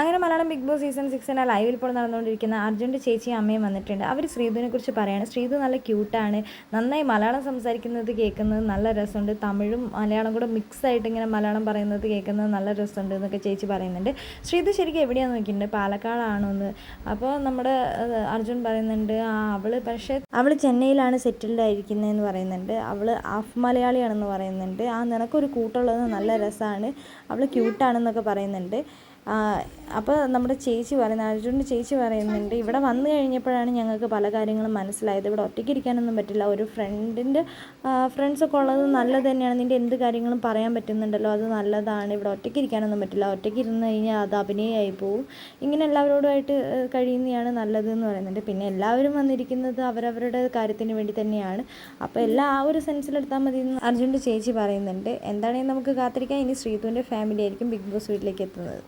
അങ്ങനെ Malayalam big boss season സിക്സിന്റെ ലൈവിൽ ഇപ്പോൾ നടന്നുകൊണ്ടിരിക്കുന്ന അർജുന്റെ ചേച്ചിയും അമ്മയും വന്നിട്ടുണ്ട്. അവർ ശ്രീധുവിനെ കുറിച്ച് പറയാണ്. ശ്രീധു നല്ല ക്യൂട്ടാണ് നന്നായി മലയാളം സംസാരിക്കുന്നത് കേൾക്കുന്നത് നല്ല രസമുണ്ട്. തമിഴും മലയാളം കൂടെ മിക്സ് ആയിട്ട് ഇങ്ങനെ മലയാളം പറയുന്നത് കേൾക്കുന്നത് നല്ല രസമുണ്ട് എന്നൊക്കെ ചേച്ചി പറയുന്നുണ്ട്. ശ്രീധു ശരിക്കും എവിടെയാണ് നോക്കിയിട്ടുണ്ട്? പാലക്കാടാണോ എന്ന് അപ്പോൾ നമ്മുടെ അർജുൻ പറയുന്നുണ്ട് ആ അവൾ പക്ഷേ അവൾ ചെന്നൈയിലാണ് സെറ്റിൽഡ് ആയിരിക്കുന്നതെന്ന് പറയുന്നുണ്ട്. അവൾ ഹാഫ് മലയാളിയാണെന്ന് പറയുന്നുണ്ട്. ആ നിനക്കൊരു കൂട്ടുള്ളത് നല്ല രസമാണ്. അവൾ ക്യൂട്ടാണെന്നൊക്കെ പറയുന്നുണ്ട്. അപ്പോൾ നമ്മുടെ ചേച്ചി പറയുന്നത് അർജുന്റെ ചേച്ചി പറയുന്നുണ്ട് ഇവിടെ വന്നു കഴിഞ്ഞപ്പോഴാണ് ഞങ്ങൾക്ക് പല കാര്യങ്ങളും മനസ്സിലായത്. ഇവിടെ ഒറ്റയ്ക്ക് ഇരിക്കാനൊന്നും പറ്റില്ല. ഒരു ഫ്രണ്ടിന്റെ ഫ്രണ്ട്സൊക്കെ ഉള്ളത് നല്ലത് തന്നെയാണ്. നിന്റെ എന്ത് കാര്യങ്ങളും പറയാൻ പറ്റുന്നുണ്ടല്ലോ? അത് നല്ലതാണ്. ഇവിടെ ഒറ്റയ്ക്ക് ഇരിക്കാനൊന്നും പറ്റില്ല. ഒറ്റയ്ക്ക് ഇരുന്ന് കഴിഞ്ഞാൽ അത് അഭിനയമായി പോവും. ഇങ്ങനെ എല്ലാവരോടുമായിട്ട് കഴിയുന്നതാണ് നല്ലത് എന്ന് പറയുന്നുണ്ട്. പിന്നെ എല്ലാവരും വന്നിരിക്കുന്നത് അവരവരുടെ കാര്യത്തിന് വേണ്ടി തന്നെയാണ്. അപ്പോൾ എല്ലാം ആ ഒരു സെൻസിലെടുത്താൽ മതി എന്ന് അർജുന്റെ ചേച്ചി പറയുന്നുണ്ട്. എന്താണെങ്കിലും നമുക്ക് കാത്തിരിക്കാം. ഇനി ശ്രീതുവിന്റെ ഫാമിലി ആയിരിക്കും ബിഗ് ബോസ് വീട്ടിലേക്ക് എത്തുന്നത്.